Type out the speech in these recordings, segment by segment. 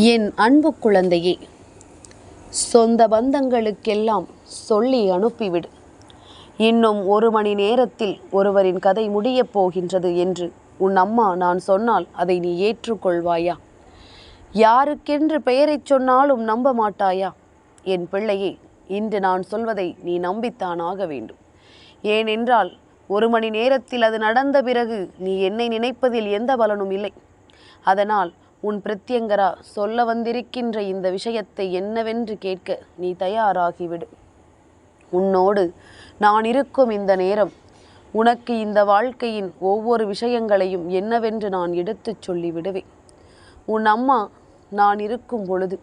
என் அன்பு குழந்தையே சொந்த பந்தங்களுக்கெல்லாம் சொல்லி அனுப்பிவிடு. இன்னும் ஒரு மணி நேரத்தில் ஒருவரின் கதை முடியப் போகின்றது என்று உன் அம்மா நான் சொன்னால் அதை நீ ஏற்றுக்கொள்வாயா? யாருக்கென்று பெயரைச் சொன்னாலும் நம்ப மாட்டாயா? என் பிள்ளையே இன்று நான் சொல்வதை நீ நம்பித்தான் ஆக வேண்டும். ஏனென்றால் ஒரு மணி நேரத்தில் அது நடந்த பிறகு நீ என்னை நினைப்பதில் எந்த பலனும் இல்லை. அதனால் உன் பிரத்யங்கரா சொல்ல வந்திருக்கின்ற இந்த விஷயத்தை என்னவென்று கேட்க நீ தயாராகிவிடு. உன்னோடு நான் இருக்கும் இந்த நேரம் உனக்கு இந்த வாழ்க்கையின் ஒவ்வொரு விஷயங்களையும் என்னவென்று நான் எடுத்துச் சொல்லி விடுவேன் உன் அம்மா நான் இருக்கும் பொழுது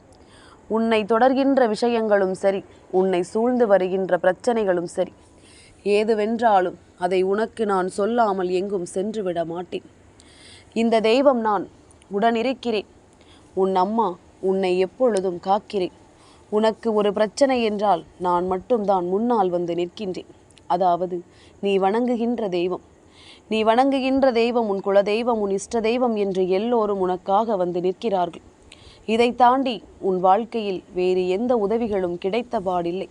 உன்னை தொடர்கின்ற விஷயங்களும் சரி உன்னை சூழ்ந்து வருகின்ற பிரச்சனைகளும் சரி ஏதுவென்றாலும் அதை உனக்கு நான் சொல்லாமல் எங்கும் சென்று விட மாட்டேன். இந்த தெய்வம் நான் உடனிருக்கிறேன். உன் அம்மா உன்னை எப்பொழுதும் காக்கிறேன். உனக்கு ஒரு பிரச்சனை என்றால் நான் மட்டும்தான் முன்னால் வந்து நிற்கின்றேன். அதாவது நீ வணங்குகின்ற தெய்வம். நீ வணங்குகின்ற தெய்வம் உன் குலதெய்வம் உன் இஷ்ட தெய்வம் என்று எல்லோரும் உனக்காக வந்து நிற்கிறார்கள். இதை தாண்டி உன் வாழ்க்கையில் வேறு எந்த உதவிகளும் கிடைத்த பாடில்லை.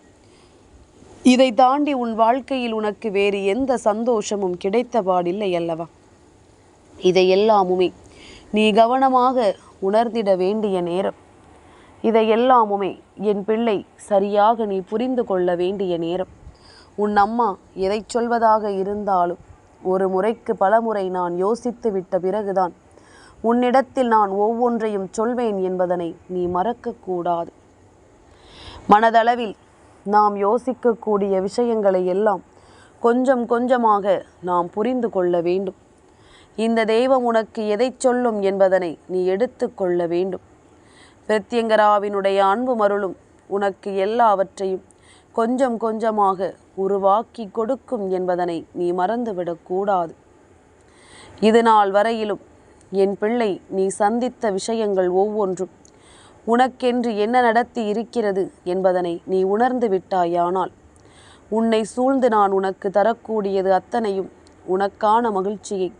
இதை தாண்டி உன் வாழ்க்கையில் உனக்கு வேறு எந்த சந்தோஷமும் கிடைத்த பாடில்லை அல்லவா? இதை எல்லாமுமே நீ கவனமாக உணர்ந்திட வேண்டிய நேரம். இதை எல்லாமுமே என் பிள்ளை சரியாக நீ புரிந்து கொள்ள வேண்டிய நேரம். உன் அம்மா எதை சொல்வதாக இருந்தாலும் ஒரு முறைக்கு பலமுறை நான் யோசித்து விட்ட பிறகுதான் உன்னிடத்தில் நான் ஒவ்வொன்றையும் சொல்வேன் என்பதனை நீ மறக்கக்கூடாது மனதளவில் நாம் யோசிக்கக்கூடிய விஷயங்களை எல்லாம் கொஞ்சம் கொஞ்சமாக நாம் புரிந்து கொள்ள வேண்டும். இந்த தெய்வம் உனக்கு எதை சொல்லும் என்பதனை நீ எடுத்து கொள்ள வேண்டும். பிரத்யங்கராவினுடைய அன்பு மருளும் உனக்கு எல்லாவற்றையும் கொஞ்சம் கொஞ்சமாக உருவாக்கி கொடுக்கும் என்பதனை நீ மறந்துவிடக்கூடாது இது நாள் வரையிலும் என் பிள்ளை நீ சந்தித்த விஷயங்கள் ஒவ்வொன்றும் உனக்கென்று என்ன நடத்தி இருக்கிறது என்பதனை நீ உணர்ந்து விட்டாயானால் உன்னை சூழ்ந்து நான் உனக்கு தரக்கூடியது அத்தனையும் உனக்கான மகிழ்ச்சியை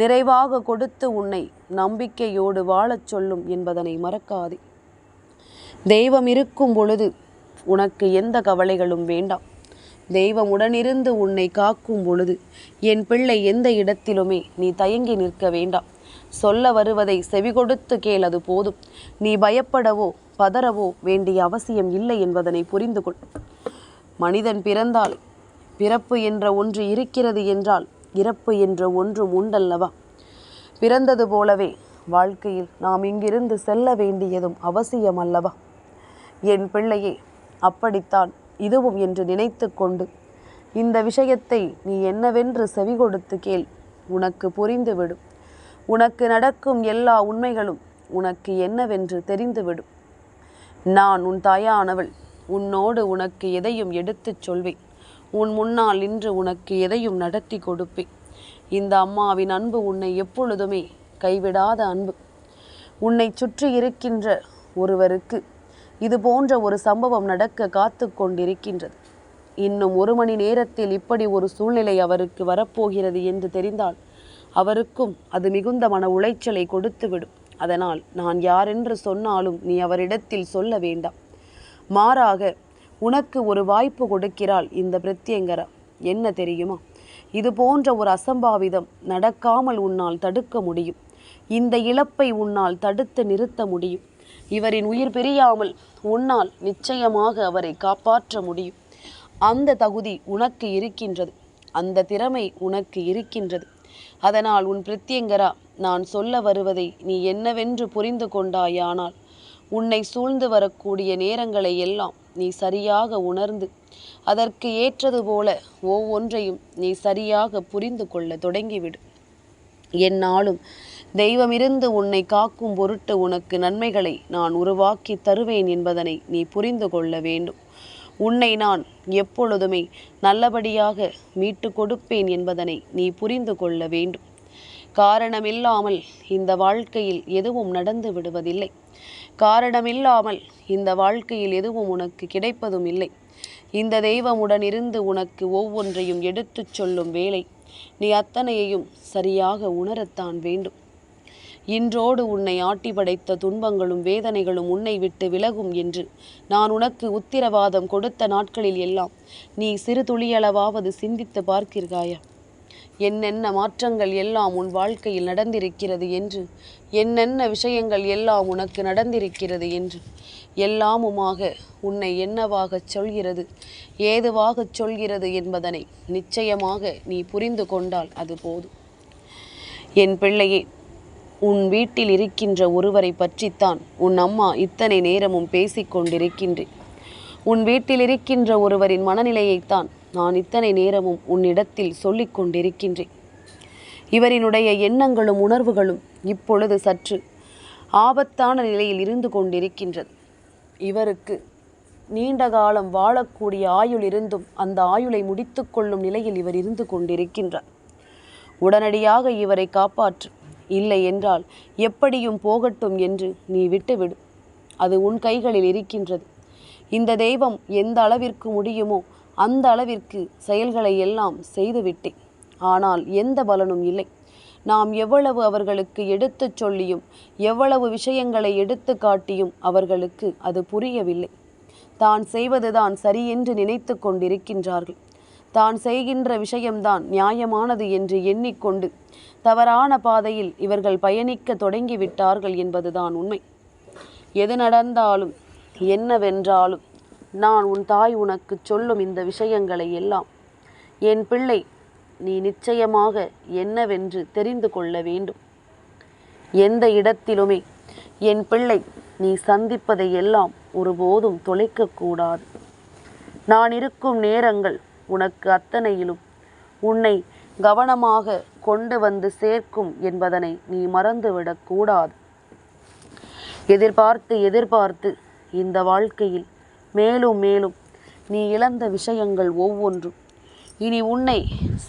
நிறைவாக கொடுத்து உன்னை நம்பிக்கையோடு வாழச் சொல்லும் என்பதனை மறக்காதே. தெய்வம் இருக்கும் பொழுது உனக்கு எந்த கவலைகளும் வேண்டாம். தெய்வம் உடனிருந்து உன்னை காக்கும் பொழுது என் பிள்ளை எந்த இடத்திலுமே நீ தயங்கி நிற்க வேண்டாம். சொல்ல வருவதை செவிகொடுத்து கேள் அது போதும். நீ பயப்படவோ பதறவோ வேண்டிய அவசியம் இல்லை என்பதனை புரிந்து கொள் மனிதன் பிறந்தால் பிறப்பு என்ற ஒன்று இருக்கிறது என்றால் இறப்பு என்ற ஒன்றும் உண்டல்லவா? பிறந்தது போலவே வாழ்க்கையில் நாம் இங்கிருந்து செல்ல வேண்டியதும் அவசியம் அல்லவா என் பிள்ளையே அப்படித்தான் இதுவும் என்று நினைத்து கொண்டு இந்த விஷயத்தை நீ என்னவென்று செவி கொடுத்து கேள். உனக்கு புரிந்துவிடும். உனக்கு நடக்கும் எல்லா உண்மைகளும் உனக்கு என்னவென்று தெரிந்துவிடும். நான் உன் தாயானவள். உன்னோடு உனக்கு எதையும் எடுத்துச் சொல்வேன். உன் முன்னால் இன்று உனக்கு எதையும் நடத்தி கொடுப்பேன். இந்த அம்மாவின் அன்பு உன்னை எப்பொழுதுமே கைவிடாத அன்பு. உன்னை சுற்றி இருக்கின்ற ஒருவருக்கு இது போன்ற ஒரு சம்பவம் நடக்க காத்து கொண்டிருக்கின்றது. இன்னும் ஒரு மணி நேரத்தில் இப்படி ஒரு சூழ்நிலை அவருக்கு வரப்போகிறது என்று தெரிந்தால் அவருக்கும் அது மிகுந்த மன உளைச்சலை கொடுத்துவிடும். அதனால் நான் யாரென்று சொன்னாலும் நீ அவரிடத்தில் சொல்ல வேண்டாம். மாறாக உனக்கு ஒரு வாய்ப்பு கொடுக்கிறாள் இந்த பிரத்யங்கரா. என்ன தெரியுமா? இது போன்ற ஒரு அசம்பாவிதம் நடக்காமல் உன்னால் தடுக்க முடியும். இந்த இழப்பை உன்னால் தடுத்து நிறுத்த முடியும். இவரின் உயிர் பிரியாமல் உன்னால் நிச்சயமாக அவரை காப்பாற்ற முடியும். அந்த தகுதி உனக்கு இருக்கின்றது. அந்த திறமை உனக்கு இருக்கின்றது. அதனால் உன் பிரத்யங்கரா நான் சொல்ல வருவதை நீ என்னவென்று புரிந்து கொண்டாயானால் உன்னை சூழ்ந்து வரக்கூடிய நேரங்களை எல்லாம் நீ சரியாக உணர்ந்து. அதற்கு ஏற்றது போல ஒவ்வொன்றையும் நீ சரியாக புரிந்து கொள்ள தொடங்கிவிடு. என்னாலும் தெய்வமிருந்து உன்னை காக்கும் பொருட்டு உனக்கு நன்மைகளை நான் உருவாக்கி தருவேன் என்பதனை நீ புரிந்து கொள்ள வேண்டும். உன்னை நான் எப்பொழுதுமே நல்லபடியாக மீட்டு கொடுப்பேன் என்பதனை நீ புரிந்து கொள்ள வேண்டும். காரணமில்லாமல் இந்த வாழ்க்கையில் எதுவும் நடந்து விடுவதில்லை. காரணமில்லாமல் இந்த வாழ்க்கையில் எதுவும் உனக்கு கிடைப்பதும் இல்லை. இந்த தெய்வமுடன் இருந்து உனக்கு ஒவ்வொன்றையும் எடுத்துச் சொல்லும் வேலை நீ அத்தனையையும் சரியாக உணரத்தான் வேண்டும். இன்றோடு உன்னை ஆட்டி படைத்த துன்பங்களும் வேதனைகளும் உன்னை விட்டு விலகும் என்று நான் உனக்கு உத்திரவாதம் கொடுத்த நாட்களில் எல்லாம் நீ சிறு துளியளவாவது சிந்தித்து பார்க்கிறாயா என்னென்ன மாற்றங்கள் எல்லாம் உன் வாழ்க்கையில் நடந்திருக்கிறது என்று என்னென்ன விஷயங்கள் எல்லாம் உனக்கு நடந்திருக்கிறது என்று எல்லாமுமாக உன்னை என்னவாகச் சொல்கிறது ஏதுவாகச் சொல்கிறது என்பதனை நிச்சயமாக நீ புரிந்து கொண்டால் அது போதும். என் பிள்ளையே உன் வீட்டில் இருக்கின்ற ஒருவரை பற்றித்தான் உன் அம்மா இத்தனை நேரமும் பேசிக்கொண்டிருக்கின்றேன் உன் வீட்டில் இருக்கின்ற ஒருவரின் மனநிலையைத்தான் நான் இத்தனை நேரமும் உன்னிடத்தில் சொல்லிக் கொண்டிருக்கின்றேன் இவரினுடைய எண்ணங்களும் உணர்வுகளும் இப்பொழுது சற்று ஆபத்தான நிலையில் இருந்து கொண்டிருக்கின்றது. இவருக்கு நீண்ட காலம் வாழக்கூடிய ஆயுள் இருந்தும் அந்த ஆயுளை முடித்துக்கொள்ளும் நிலையில் இவர் இருந்து கொண்டிருக்கின்றார். உடனடியாக இவரை காப்பாற்று. இல்லை என்றால் எப்படியும் போகட்டும் என்று நீ விட்டுவிடு. அது உன் கைகளில் இருக்கின்றது. இந்த தெய்வம் எந்த அளவிற்கு முடியுமோ அந்த அளவிற்கு செயல்களை எல்லாம் செய்துவிட்டேன். ஆனால் எந்த பலனும் இல்லை. நாம் எவ்வளவு அவர்களுக்கு எடுத்துச் சொல்லியும் எவ்வளவு விஷயங்களை எடுத்து காட்டியும் அவர்களுக்கு அது புரியவில்லை. தான் செய்வதுதான் சரியென்று நினைத்து கொண்டிருக்கின்றார்கள். தான் செய்கின்ற விஷயம்தான் நியாயமானது என்று எண்ணிக்கொண்டு தவறான பாதையில் இவர்கள் பயணிக்க தொடங்கிவிட்டார்கள் என்பதுதான் உண்மை. எது நடந்தாலும் என்னவென்றாலும் நான் உன் தாய் உனக்கு சொல்லும் இந்த விஷயங்களை எல்லாம் என் பிள்ளை நீ நிச்சயமாக என்னவென்று தெரிந்து கொள்ள வேண்டும். எந்த இடத்திலுமே என் பிள்ளை நீ சந்திப்பதை எல்லாம் ஒருபோதும் தொலைக்கக்கூடாது நான் இருக்கும் நேரங்கள் உனக்கு அத்தனையிலும் உன்னை கவனமாக கொண்டு வந்து சேர்க்கும் என்பதனை நீ மறந்துவிடக்கூடாது எதிர்பார்த்து எதிர்பார்த்து இந்த வாழ்க்கையில் மேலும் மேலும் நீ இழந்த விஷயங்கள் ஒவ்வொன்றும். இனி உன்னை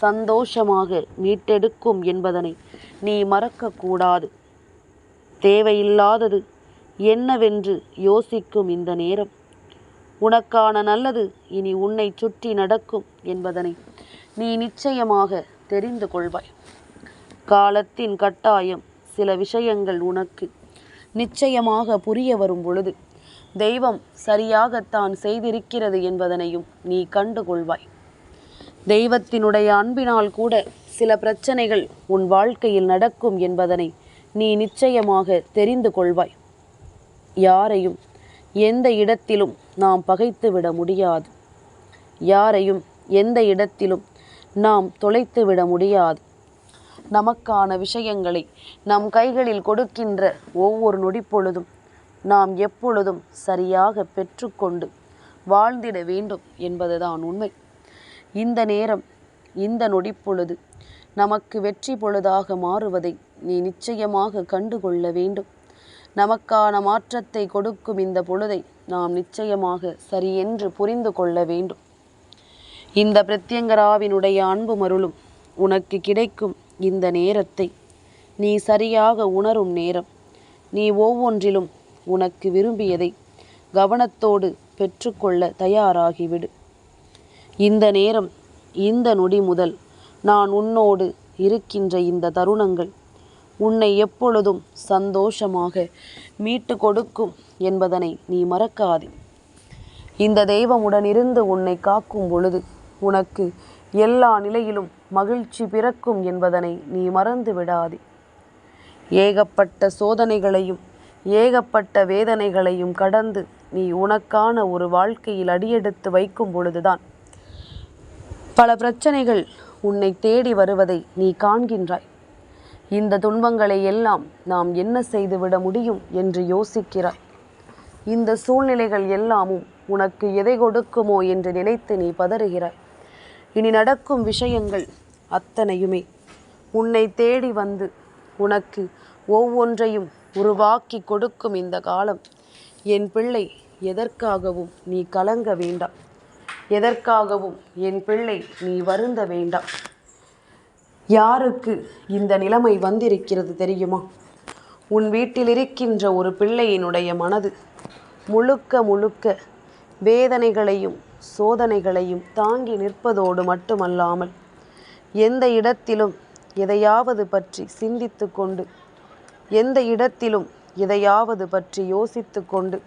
சந்தோஷமாக மீட்டெடுக்கும் என்பதனை நீ மறக்கக்கூடாது. தேவையில்லாதது என்னவென்று யோசிக்கும் இந்த நேரம். உனக்கான நல்லது இனி உன்னை சுற்றி நடக்கும் என்பதனை நீ நிச்சயமாக தெரிந்து கொள்வாய். காலத்தின் கட்டாயம் சில விஷயங்கள் உனக்கு நிச்சயமாக புரிய வரும் பொழுது தெய்வம் சரியாகத்தான் செய்திருக்கிறது என்பதனையும் நீ கண்டுகொள்வாய் தெய்வத்தினுடைய அன்பினால் கூட சில பிரச்சனைகள் உன் வாழ்க்கையில் நடக்கும் என்பதனை நீ நிச்சயமாக தெரிந்து கொள்வாய். யாரையும் எந்த இடத்திலும் நாம் பகைத்துவிட முடியாது. யாரையும் எந்த இடத்திலும் நாம் தொலைத்து விட முடியாது. நமக்கான விஷயங்களை நம் கைகளில் கொடுக்கின்ற ஒவ்வொரு நொடிப்பொழுதும் நாம் எப்பொழுதும் சரியாக பெற்றுக்கொண்டு வாழ்ந்திட வேண்டும் என்பதுதான் உண்மை. இந்த நேரம் இந்த நொடிப்பொழுது நமக்கு வெற்றி பொழுதாக மாறுவதை நீ நிச்சயமாக கண்டுகொள்ள வேண்டும். நமக்கான மாற்றத்தை கொடுக்கும் இந்த பொழுதை நாம் நிச்சயமாக சரியென்று புரிந்து கொள்ள வேண்டும். இந்த பிரத்யங்கராவினுடைய அன்பு மருளும் உனக்கு கிடைக்கும் இந்த நேரத்தை நீ சரியாக உணரும் நேரம். நீ ஒவ்வொன்றிலும் உனக்கு விரும்பியதை கவனத்தோடு பெற்றுக்கொள்ள தயாராகிவிடு. இந்த நேரம் இந்த நொடி முதல் நான் உன்னோடு இருக்கின்ற இந்த தருணங்கள் உன்னை எப்பொழுதும் சந்தோஷமாக மீட்டு கொடுக்கும் என்பதனை நீ மறக்காதே. இந்த தெய்வமுடன் இருந்து உன்னை காக்கும் பொழுது உனக்கு எல்லா நிலையிலும் மகிழ்ச்சி பிறக்கும் என்பதனை நீ மறந்து விடாதே ஏகப்பட்ட சோதனைகளையும் ஏகப்பட்ட வேதனைகளையும் கடந்து நீ உனக்கான ஒரு வாழ்க்கையில் அடியெடுத்து வைக்கும் பொழுதுதான். பல பிரச்சனைகள் உன்னை தேடி வருவதை நீ காண்கின்றாய். இந்த துன்பங்களை எல்லாம் நாம் என்ன செய்துவிட முடியும் என்று யோசிக்கிறாய். இந்த சூழ்நிலைகள் எல்லாமும் உனக்கு எதை கொடுக்குமோ என்று நினைத்து நீ பதறுகிறாய். இனி நடக்கும் விஷயங்கள் அத்தனையுமே. உன்னை தேடி வந்து உனக்கு ஒவ்வொன்றையும் உருவாக்கி கொடுக்கும் இந்த காலம். என் பிள்ளை எதற்காகவும் நீ கலங்க வேண்டாம். எதற்காகவும் என் பிள்ளை நீ வருந்த வேண்டாம். யாருக்கு இந்த நிலைமை வந்திருக்கிறது தெரியுமா? உன் வீட்டில் இருக்கின்ற ஒரு பிள்ளையினுடைய மனது முழுக்க முழுக்க வேதனைகளையும் சோதனைகளையும் தாங்கி நிற்பதோடு மட்டுமல்லாமல் எந்த இடத்திலும் எதையாவது பற்றி சிந்தித்து கொண்டு எந்த இடத்திலும் எதையாவது பற்றி யோசித்து கொண்டு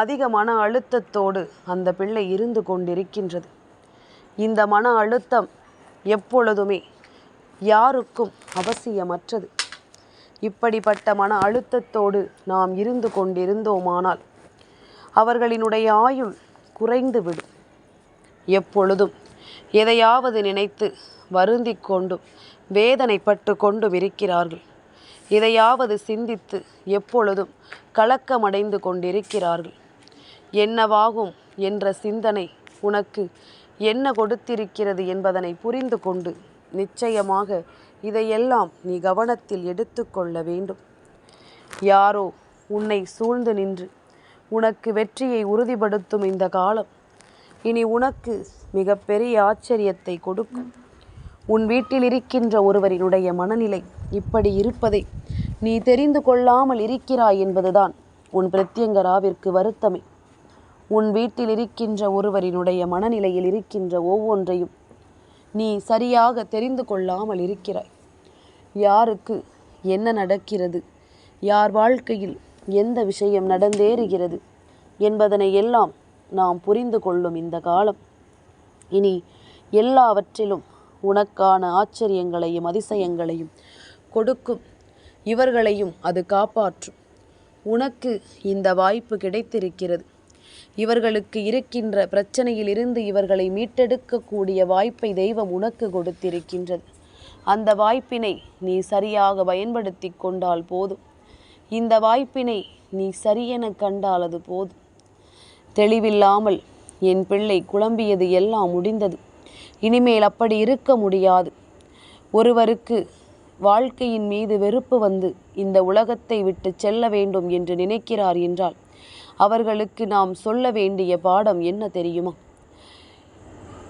அதிக மன அழுத்தத்தோடு அந்த பிள்ளை இருந்து கொண்டிருக்கின்றது. இந்த மன அழுத்தம் எப்பொழுதுமே யாருக்கும் அவசியமற்றது. இப்படிப்பட்ட மன அழுத்தத்தோடு நாம் இருந்து கொண்டிருந்தோமானால் அவர்களினுடைய ஆயுள் குறைந்துவிடும். எப்பொழுதும் எதையாவது நினைத்து வருந்திக் கொண்டும் வேதனைப்பட்டு கொண்டும் இருக்கிறார்கள் இதையாவது சிந்தித்து எப்பொழுதும் கலக்கமடைந்து கொண்டிருக்கிறார்கள். என்னவாகும் என்ற சிந்தனை உனக்கு என்ன கொடுத்திருக்கிறது என்பதனை புரிந்து கொண்டு நிச்சயமாக இதையெல்லாம் நீ கவனத்தில் எடுத்துக்கொள்ள வேண்டும். யாரோ உன்னை சூழ்ந்து நின்று உனக்கு வெற்றியை உறுதிப்படுத்தும் இந்த காலம் இனி உனக்கு மிகப்பெரிய ஆச்சரியத்தை கொடுக்கும். உன் வீட்டில் இருக்கின்ற ஒருவரினுடைய மனநிலை இப்படி இருப்பதை நீ தெரிந்து கொள்ளாமல் இருக்கிறாய் என்பதுதான் உன் பிரத்யங்கராவிற்கு வருத்தமே. உன் வீட்டில் இருக்கின்ற ஒருவரினுடைய மனநிலையில் இருக்கின்ற ஒவ்வொன்றையும் நீ சரியாக தெரிந்து கொள்ளாமல் இருக்கிறாய். யாருக்கு என்ன நடக்கிறது? யார் வாழ்க்கையில் எந்த விஷயம் நடந்தேறுகிறது? என்பதனை எல்லாம் நாம் புரிந்து கொள்ளும் இந்த காலம். இனி எல்லாவற்றிலும் உனக்கான ஆச்சரியங்களையும் அதிசயங்களையும் கொடுக்கும். இவர்களையும் அது காப்பாற்றும். உனக்கு இந்த வாய்ப்பு கிடைத்திருக்கிறது. இவர்களுக்கு இருக்கின்ற பிரச்சனையிலிருந்து இவர்களை மீட்டெடுக்கக்கூடிய வாய்ப்பை தெய்வம் உனக்கு கொடுத்திருக்கின்றது. அந்த வாய்ப்பினை நீ சரியாக பயன்படுத்தி கொண்டால் போதும். இந்த வாய்ப்பினை நீ சரியென கண்டால் அது போதும். தெளிவில்லாமல் என் பிள்ளை குழம்பியது எல்லாம் முடிந்தது. இனிமேல் அப்படி இருக்க முடியாது. ஒருவருக்கு வாழ்க்கையின் மீது வெறுப்பு வந்து இந்த உலகத்தை விட்டு செல்ல வேண்டும் என்று நினைக்கிறார் என்றால் அவர்களுக்கு நாம் சொல்ல வேண்டிய பாடம் என்ன தெரியுமா?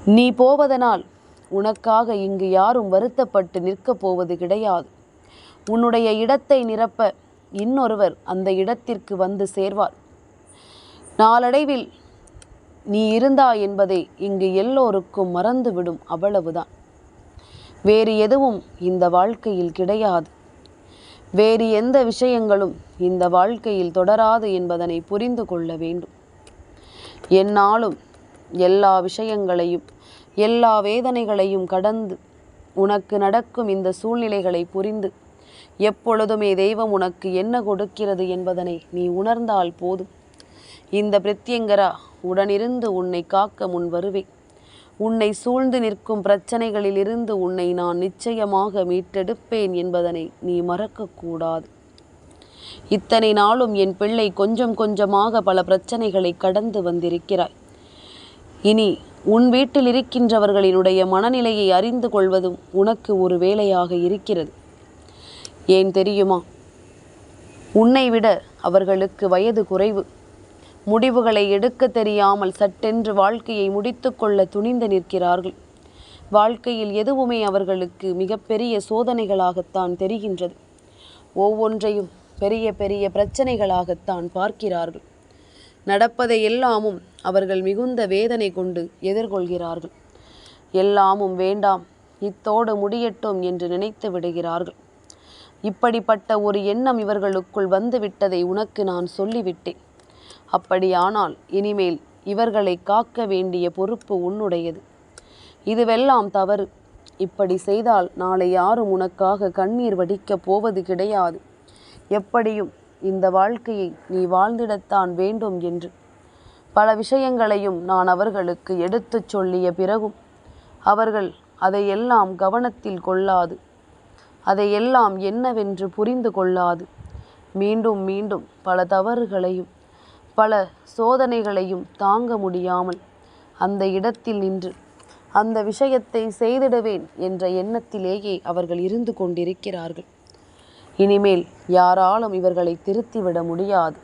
நீ போவதனால் உனக்காக இங்கு யாரும் வருத்தப்பட்டு நிற்கப் போவது கிடையாது. உன்னுடைய இடத்தை நிரப்ப இன்னொருவர் அந்த இடத்திற்கு வந்து சேர்வார். நாளடைவில் நீ இருந்தாய் என்பதை இங்கு எல்லோருக்கும் மறந்துவிடும் அவ்வளவுதான். வேறு எதுவும் இந்த வாழ்க்கையில் கிடையாது. வேறு எந்த விஷயங்களும் இந்த வாழ்க்கையில் தொடராது என்பதனை புரிந்து கொள்ள வேண்டும். என்னாலும் எல்லா விஷயங்களையும் எல்லா வேதனைகளையும் கடந்து உனக்கு நடக்கும் இந்த சூழ்நிலைகளை புரிந்து எப்பொழுதுமே தெய்வம் உனக்கு என்ன கொடுக்கிறது என்பதனை நீ உணர்ந்தால் போதும். இந்த பிரத்யங்கரா உடனிருந்து உன்னை காக்க முன் வருவேன். உன்னை சூழ்ந்து நிற்கும் பிரச்சனைகளிலிருந்து உன்னை நான் நிச்சயமாக மீட்டெடுப்பேன் என்பதனை நீ மறக்கக்கூடாது இத்தனை நாளும் என் பிள்ளை கொஞ்சம் கொஞ்சமாக பல பிரச்சனைகளை கடந்து வந்திருக்கிறாய். இனி உன் வீட்டில் இருக்கின்றவர்களினுடைய மனநிலையை அறிந்து கொள்வதும் உனக்கு ஒரு வேலையாக இருக்கிறது. ஏன் தெரியுமா? உன்னை விட அவர்களுக்கு வயது குறைவு. முடிவுகளை எடுக்க தெரியாமல் சட்டென்று வாழ்க்கையை முடித்துக்கொள்ள துணிந்து நிற்கிறார்கள். வாழ்க்கையில் எதுவுமே அவர்களுக்கு மிகப்பெரிய சோதனைகளாகத்தான் தெரிகின்றது. ஒவ்வொன்றையும் பெரிய பெரிய பிரச்சனைகளாகத்தான் பார்க்கிறார்கள். நடப்பதை எல்லாமும் அவர்கள் மிகுந்த வேதனை கொண்டு எதிர்கொள்கிறார்கள். எல்லாமும் வேண்டாம் இத்தோடு முடியட்டும் என்று நினைத்து விடுகிறார்கள். இப்படிப்பட்ட ஒரு எண்ணம் இவர்களுக்குள் வந்துவிட்டதை உனக்கு நான் சொல்லிவிட்டேன். அப்படியானால் இனிமேல் இவர்களை காக்க வேண்டிய பொறுப்பு உன்னுடையது. இதுவெல்லாம் தவறு. இப்படி செய்தால் நாளை யாரும் உனக்காக கண்ணீர் வடிக்கப் போவது கிடையாது. எப்படியும் இந்த வாழ்க்கையை நீ வாழ்ந்திடத்தான் வேண்டும் என்று. பல விஷயங்களையும் நான் அவர்களுக்கு எடுத்துச் சொல்லிய பிறகும் அவர்கள் அதையெல்லாம் கவனத்தில் கொள்ளாது. அதையெல்லாம் என்னவென்று புரிந்து கொள்ளாது. மீண்டும் மீண்டும் பல தவறுகளையும் பல சோதனைகளையும் தாங்க முடியாமல் அந்த இடத்தில் நின்று அந்த விஷயத்தை செய்திடுவேன் என்ற எண்ணத்திலேயே அவர்கள் இருந்து கொண்டிருக்கிறார்கள். இனிமேல் யாராலும் இவர்களை திருத்திவிட முடியாது.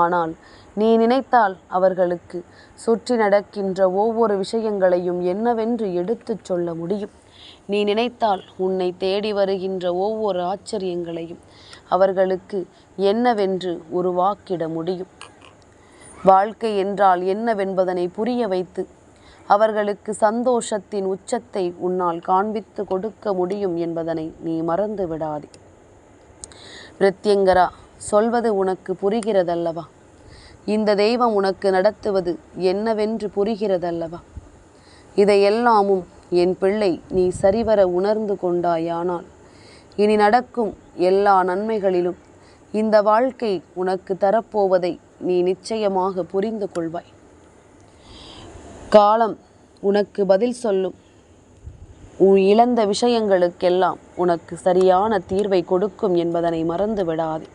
ஆனால் நீ நினைத்தால் அவர்களுக்கு சுற்றி நடக்கின்ற ஒவ்வொரு விஷயங்களையும் என்னவென்று எடுத்துச் சொல்ல முடியும். நீ நினைத்தால் உன்னை தேடி வருகின்ற ஒவ்வொரு ஆச்சரியங்களையும் அவர்களுக்கு என்னவென்று உருவாக்கிட முடியும். வாழ்க்கை என்றால் என்னவென்பதனை புரிய வைத்து அவர்களுக்கு சந்தோஷத்தின் உச்சத்தை உன்னால் காண்பித்து கொடுக்க முடியும் என்பதனை நீ மறந்து விடாதே. பிரத்யங்கரா சொல்வது உனக்கு புரிகிறதல்லவா? இந்த தெய்வம் உனக்கு நடத்துவது என்னவென்று புரிகிறதல்லவா? இதையெல்லாமும் என் பிள்ளை நீ சரிவர உணர்ந்து கொண்டாயானால் இனி நடக்கும் எல்லா நன்மைகளிலும் இந்த வாழ்க்கை உனக்கு தரப்போவதை நீ நிச்சயமாக புரிந்து கொள்வாய். காலம் உனக்கு பதில் சொல்லும். உன் இழந்த விஷயங்களுக்கெல்லாம் உனக்கு சரியான தீர்வை கொடுக்கும் என்பதனை மறந்து விடாதே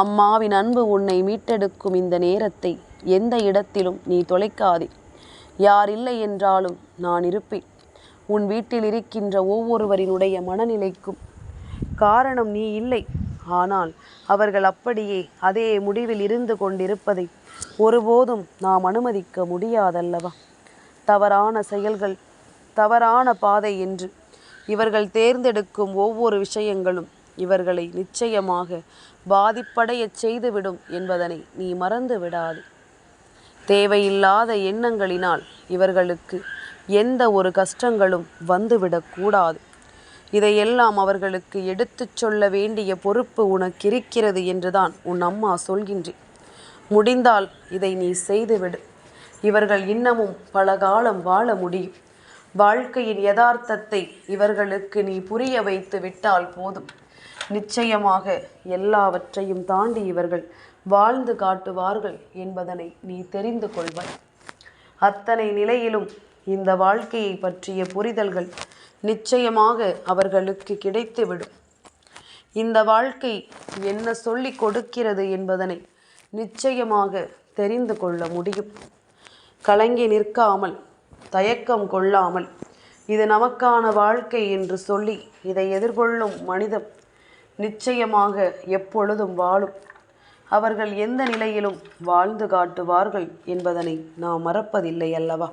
அம்மாவின் அன்பு உன்னை மீட்டெடுக்கும் இந்த நேரத்தை எந்த இடத்திலும் நீ தொலைக்காதே. யார் இல்லை என்றாலும் நான் இருப்பேன். உன் வீட்டில் இருக்கின்ற ஒவ்வொருவரினுடைய மனநிலைக்கும் காரணம் நீ இல்லை. ஆனால் அவர்கள் அப்படியே அதே முடிவில் இருந்து கொண்டிருப்பதை ஒருபோதும் நாம் அனுமதிக்க முடியாதல்லவா? தவறான செயல்கள் தவறான பாதை என்று இவர்கள் தேர்ந்தெடுக்கும் ஒவ்வொரு விஷயங்களும் இவர்களை நிச்சயமாக பாதிப்படையச் செய்துவிடும் என்பதனை நீ மறந்து விடாது. தேவையில்லாத எண்ணங்களினால் இவர்களுக்கு எந்த ஒரு கஷ்டங்களும் வந்துவிடக்கூடாது இதையெல்லாம் அவர்களுக்கு எடுத்துச் சொல்ல வேண்டிய பொறுப்பு உனக்கு இருக்கிறது என்றுதான் உன் அம்மா சொல்கின்றேன் முடிந்தால் இதை நீ செய்துவிடு. இவர்கள் இன்னமும் பல காலம் வாழ முடியும். வாழ்க்கையின் யதார்த்தத்தை இவர்களுக்கு நீ புரிய வைத்து விட்டால் போதும். நிச்சயமாக எல்லாவற்றையும் தாண்டி இவர்கள் வாழ்ந்து காட்டுவார்கள் என்பதனை நீ தெரிந்து கொள்வாய். அத்தனை நிலையிலும் இந்த வாழ்க்கையை பற்றிய புரிதல்கள் நிச்சயமாக அவர்களுக்கு கிடைத்துவிடும். இந்த வாழ்க்கை என்ன சொல்லி கொடுக்கிறது என்பதனை நிச்சயமாக தெரிந்து கொள்ள முடியும். கலங்கி நிற்காமல் தயக்கம் கொள்ளாமல் இது நமக்கான வாழ்க்கை என்று சொல்லி இதை எதிர்கொள்ளும் மனிதம் நிச்சயமாக எப்பொழுதும் வாழும். அவர்கள் எந்த நிலையிலும் வாழ்ந்து காட்டுவார்கள் என்பதனை நாம் மறப்பதில்லை அல்லவா?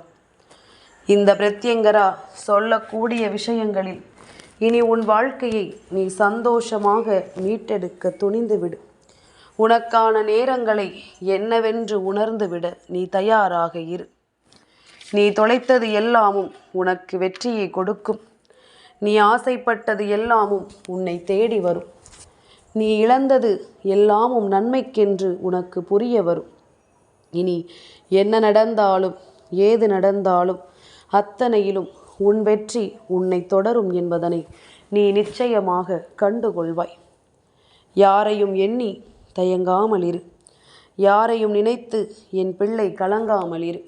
இந்த பிரத்யங்கரா சொல்லக்கூடிய விஷயங்களில் இனி உன் வாழ்க்கையை நீ சந்தோஷமாக மீட்டெடுக்க துணிந்துவிடு. உனக்கான நேரங்களை என்னவென்று உணர்ந்துவிட நீ தயாராக இரு. நீ தொலைத்தது எல்லாமும் உனக்கு வெற்றியை கொடுக்கும். நீ ஆசைப்பட்டது எல்லாமும் உன்னை தேடி வரும். நீ இழந்தது எல்லாமும் நன்மைக்கென்று உனக்கு புரிய வரும். இனி என்ன நடந்தாலும் ஏது நடந்தாலும் அத்தனையிலும் உன் வெற்றி உன்னை தொடரும் என்பதனை நீ நிச்சயமாக கண்டுகொள்வாய். யாரையும் எண்ணி தயங்காமல் இரு. யாரையும் நினைத்து என் பிள்ளை கலங்காமல் இரு.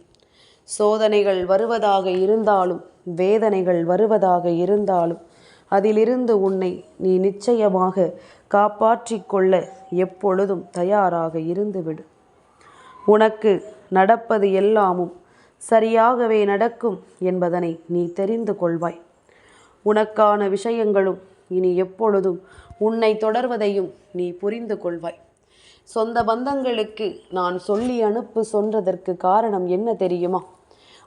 சோதனைகள் வருவதாக இருந்தாலும் வேதனைகள் வருவதாக இருந்தாலும் அதிலிருந்து உன்னை நீ நிச்சயமாக காப்பாற்றிக் கொள்ள எப்பொழுதும் தயாராக இருந்துவிடு. உனக்கு நடப்பது எல்லாமும் சரியாகவே நடக்கும் என்பதனை நீ தெரிந்து கொள்வாய். உனக்கான விஷயங்களும் இனி எப்பொழுதும் உன்னை தொடர்வதையும் நீ புரிந்து கொள்வாய். சொந்த பந்தங்களுக்கு நான் சொல்லி அனுப்பு சொன்றதற்கு காரணம் என்ன தெரியுமா?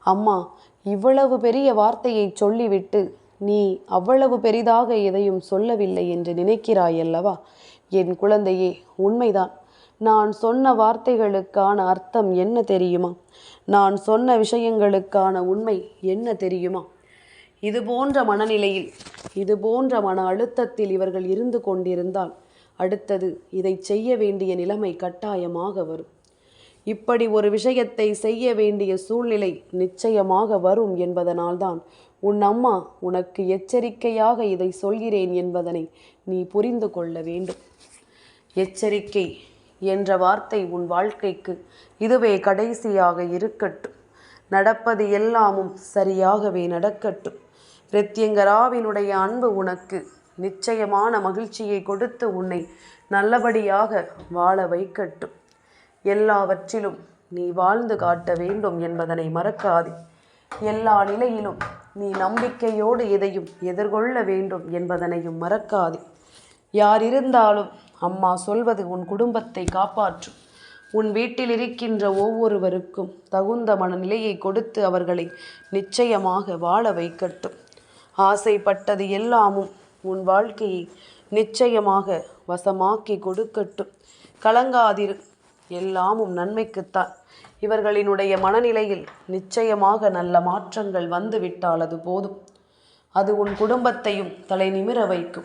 அம்மா இவ்வளவு பெரிய வார்த்தையை சொல்லிவிட்டு நீ அவ்வளவு பெரிதாக எதையும் சொல்லவில்லை என்று நினைக்கிறாயல்லவா? என் குழந்தையே உண்மைதான். நான் சொன்ன வார்த்தைகளுக்கான அர்த்தம் என்ன தெரியுமா? நான் சொன்ன விஷயங்களுக்கான உண்மை என்ன தெரியுமா? இது போன்ற மனநிலையில் இது போன்ற மன அழுத்தத்தில் இவர்கள் இருந்து கொண்டிருந்தால் அடுத்தது இதை செய்ய வேண்டிய நிலைமை கட்டாயமாக வரும். இப்படி ஒரு விஷயத்தை செய்ய வேண்டிய சூழ்நிலை நிச்சயமாக வரும் என்பதனால்தான் உன் அம்மா உனக்கு எச்சரிக்கையாக இதை சொல்கிறேன் என்பதனை நீ புரிந்து கொள்ள வேண்டும். எச்சரிக்கை என்ற வார்த்தை உன் வாழ்க்கைக்கு இதுவே கடைசியாக இருக்கட்டும். நடப்பது எல்லாமும் சரியாகவே நடக்கட்டும். பிரத்யங்கராவினுடைய அன்பு உனக்கு நிச்சயமான மகிழ்ச்சியை கொடுத்து உன்னை நல்லபடியாக வாழ வைக்கட்டும். எல்லாவற்றிலும் நீ வாழ்ந்து காட்ட வேண்டும் என்பதனை மறக்காதே. எல்லா நிலையிலும் நீ நம்பிக்கையோடு எதையும் எதிர்கொள்ள வேண்டும் என்பதனையும் மறக்காதே. யார் இருந்தாலும் அம்மா சொல்வது உன் குடும்பத்தை காப்பாற்றும். உன் வீட்டில் இருக்கின்ற ஒவ்வொருவருக்கும் தகுந்த மனநிலையை கொடுத்து அவர்களை நிச்சயமாக வாழ வைக்கட்டும். ஆசைப்பட்டது எல்லாமும் உன் வாழ்க்கையை நிச்சயமாக வசமாக்கி கொடுக்கட்டும். கலங்காதிரு எல்லாமும் நன்மைக்குத்தான். இவர்களினுடைய மனநிலையில் நிச்சயமாக நல்ல மாற்றங்கள் வந்துவிட்டால் அது போதும். அது உன் குடும்பத்தையும் தலை நிமிர வைக்கும்.